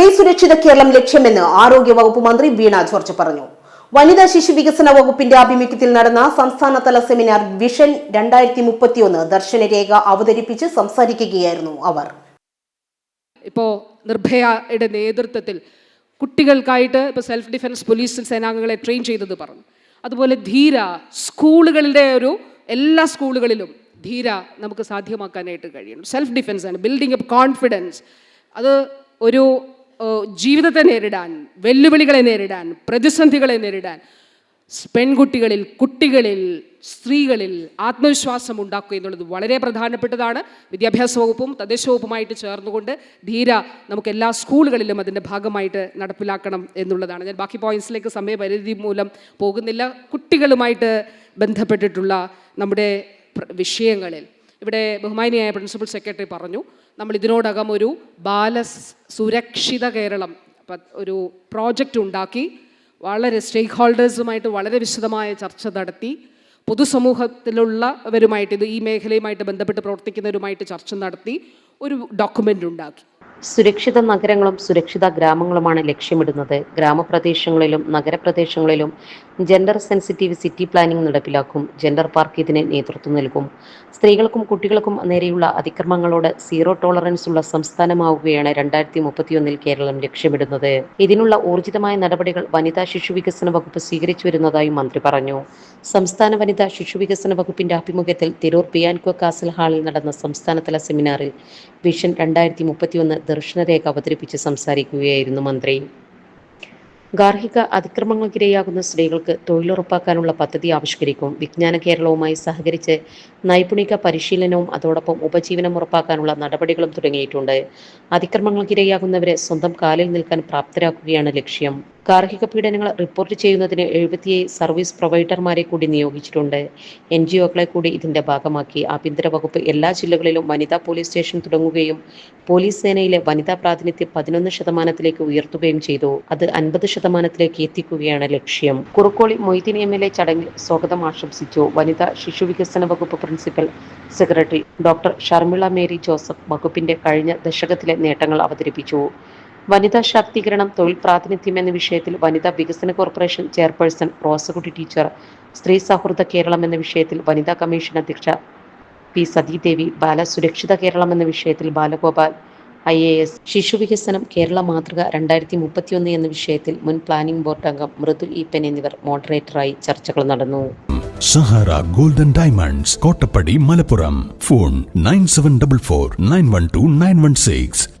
സ്ത്രീ സുരക്ഷിത കേരളം ലക്ഷ്യമെന്ന് ആരോഗ്യ വകുപ്പ് മന്ത്രി വീണ ജോർജ് പറഞ്ഞു. വനിതാ ശിശു വികസന വകുപ്പിന്റെ ആഭിമുഖ്യത്തിൽ നടന്ന സംസ്ഥാനതല സെമിനാർ വിഷൻ രണ്ടായിരത്തി മുപ്പത്തിയൊന്ന് ദർശനരേഖ അവതരിപ്പിച്ച് സംസാരിക്കുകയായിരുന്നു അവർ. ഇപ്പോ നിർഭയയുടെ നേതൃത്വത്തിൽ കുട്ടികൾക്കായിട്ട് ഇപ്പോൾ സെൽഫ് ഡിഫൻസ് പോലീസ് സേനാംഗങ്ങളെ ട്രെയിൻ ചെയ്തത് പറഞ്ഞു. അതുപോലെ ധീര സ്കൂളുകളുടെ ഒരു എല്ലാ സ്കൂളുകളിലും ധീര നമുക്ക് സാധ്യമാക്കാനായിട്ട് കഴിയണം സെൽഫ് ഡിഫൻസ് ആണ് ബിൽഡിംഗ് അപ്പ് കോൺഫിഡൻസ് അത് ഒരു ജീവിതത്തെ നേരിടാൻ വെല്ലുവിളികളെ നേരിടാൻ പ്രതിസന്ധികളെ നേരിടാൻ പെൺകുട്ടികളിൽ കുട്ടികളിൽ സ്ത്രീകളിൽ ആത്മവിശ്വാസം ഉണ്ടാക്കുക എന്നുള്ളത് വളരെ പ്രധാനപ്പെട്ടതാണ്. വിദ്യാഭ്യാസ വകുപ്പും തദ്ദേശ വകുപ്പുമായിട്ട് ചേർന്നുകൊണ്ട് ധീര നമുക്ക് എല്ലാ സ്കൂളുകളിലും അതിന്റെ ഭാഗമായിട്ട് നടപ്പിലാക്കണം എന്നുള്ളതാണ്. ഞാൻ ബാക്കി പോയിന്റ്സിലേക്ക് സമയപരിധി മൂലം പോകുന്നില്ല. കുട്ടികളുമായിട്ട് ബന്ധപ്പെട്ടിട്ടുള്ള നമ്മുടെ വിഷയങ്ങളിൽ ഇവിടെ ബഹുമാനിയായ പ്രിൻസിപ്പൽ സെക്രട്ടറി പറഞ്ഞു നമ്മൾ ഇതിനോടകം ഒരു ബാല സുരക്ഷിത കേരളം ഒരു പ്രോജക്റ്റ് ഉണ്ടാക്കി വളരെ സ്റ്റേക്ക് ഹോൾഡേഴ്സുമായിട്ട് വളരെ വിശദമായ ചർച്ച നടത്തി പൊതുസമൂഹത്തിലുള്ളവരുമായിട്ട് ഇത് ഈ മേഖലയുമായിട്ട് ബന്ധപ്പെട്ട് പ്രവർത്തിക്കുന്നവരുമായിട്ട് ചർച്ച നടത്തി ഒരു ഡോക്യുമെന്റ് ഉണ്ടാക്കി. സുരക്ഷിത നഗരങ്ങളും സുരക്ഷിത ഗ്രാമങ്ങളുമാണ് ലക്ഷ്യമിടുന്നത്. ഗ്രാമപ്രദേശങ്ങളിലും നഗരപ്രദേശങ്ങളിലും ജെൻഡർ സെൻസിറ്റീവ് സിറ്റി പ്ലാനിംഗ് നടപ്പിലാക്കും. ജെൻഡർ പാർക്ക് ഇതിന് നേതൃത്വം നൽകും. സ്ത്രീകൾക്കും കുട്ടികൾക്കും നേരെയുള്ള അതിക്രമങ്ങളോട് സീറോ ടോളറൻസ് ഉള്ള സംസ്ഥാനമാവുകയാണ് രണ്ടായിരത്തി മുപ്പത്തിയൊന്നിൽ കേരളം ലക്ഷ്യമിടുന്നത്. ഇതിനുള്ള ഊർജിതമായ നടപടികൾ വനിതാ ശിശു വികസന വകുപ്പ് സ്വീകരിച്ചു വരുന്നതായും മന്ത്രി പറഞ്ഞു. സംസ്ഥാന വനിതാ ശിശു വികസന വകുപ്പിന്റെ ആഭിമുഖ്യത്തിൽ തിരൂർ പിയാൻകോ കാസൽ ഹാളിൽ നടന്ന സംസ്ഥാനതല സെമിനാറിൽ വിഷൻ രണ്ടായിരത്തി മുപ്പത്തിയൊന്ന് ദർശനരേഖ അവതരിപ്പിച്ച് സംസാരിക്കുകയായിരുന്നു മന്ത്രി. ഗാർഹിക അതിക്രമങ്ങൾക്കിരയാകുന്ന സ്ത്രീകൾക്ക് തൊഴിലുറപ്പാക്കാനുള്ള പദ്ധതി ആവിഷ്കരിക്കും. വിജ്ഞാന കേരളവുമായി സഹകരിച്ച് നൈപുണിക പരിശീലനവും അതോടൊപ്പം ഉപജീവനം ഉറപ്പാക്കാനുള്ള നടപടികളും തുടങ്ങിയിട്ടുണ്ട്. അതിക്രമങ്ങൾക്കിരയാകുന്നവരെ സ്വന്തം കാലിൽ നിൽക്കാൻ പ്രാപ്തരാക്കുകയാണ് ലക്ഷ്യം. ഗാർഹിക പീഡനങ്ങൾ റിപ്പോർട്ട് ചെയ്യുന്നതിന് എഴുപത്തിയേഴ് സർവീസ് പ്രൊവൈഡർമാരെ കൂടി നിയോഗിച്ചിട്ടുണ്ട്. എൻ ജി ഒകളെ കൂടി ഇതിന്റെ ഭാഗമാക്കി. ആഭ്യന്തര വകുപ്പ് എല്ലാ ജില്ലകളിലും വനിതാ പോലീസ് സ്റ്റേഷൻ തുടങ്ങുകയും പോലീസ് സേനയിലെ വനിതാ പ്രാതിനിധ്യം പതിനൊന്ന് ശതമാനത്തിലേക്ക് ഉയർത്തുകയും ചെയ്തു. അത് അൻപത് ശതമാനത്തിലേക്ക് എത്തിക്കുകയാണ് ലക്ഷ്യം. Kurukkoli Moideen M L A ചടങ്ങിൽ സ്വാഗതം ആശംസിച്ചു. വനിതാ ശിശു വികസന വകുപ്പ് principal secretary doctor Sharmila Mary Joseph വകുപ്പിന്റെ കഴിഞ്ഞ ദശകത്തിലെ നേട്ടങ്ങൾ അവതരിപ്പിച്ചു. വനിതാ ശാക്തീകരണം തൊഴിൽ പ്രാതിനിധ്യം എന്ന വിഷയത്തിൽ വനിതാ വികസന കോർപ്പറേഷൻ ചെയർപേഴ്സൺ റോസകുട്ടി ടീച്ചർ സ്ത്രീ സൗഹൃദ കേരളം എന്ന വിഷയത്തിൽ വനിതാ കമ്മീഷൻ അധ്യക്ഷ പി സതീദേവി ബാലസുരക്ഷിത കേരളം എന്ന വിഷയത്തിൽ ബാലഗോപാൽ ഐ എ എസ് ശിശു വികസനം കേരള മാതൃക രണ്ടായിരത്തി മുപ്പത്തിയൊന്ന് എന്ന വിഷയത്തിൽ മുൻ പ്ലാനിംഗ് ബോർഡ് അംഗം മൃദുൽ ഈപ്പൻ എന്നിവർ മോഡറേറ്ററായി ചർച്ചകൾ നടന്നു. Sahara golden diamonds Kottappadi Malappuram. Phone nine seven double four nine one two nine one six.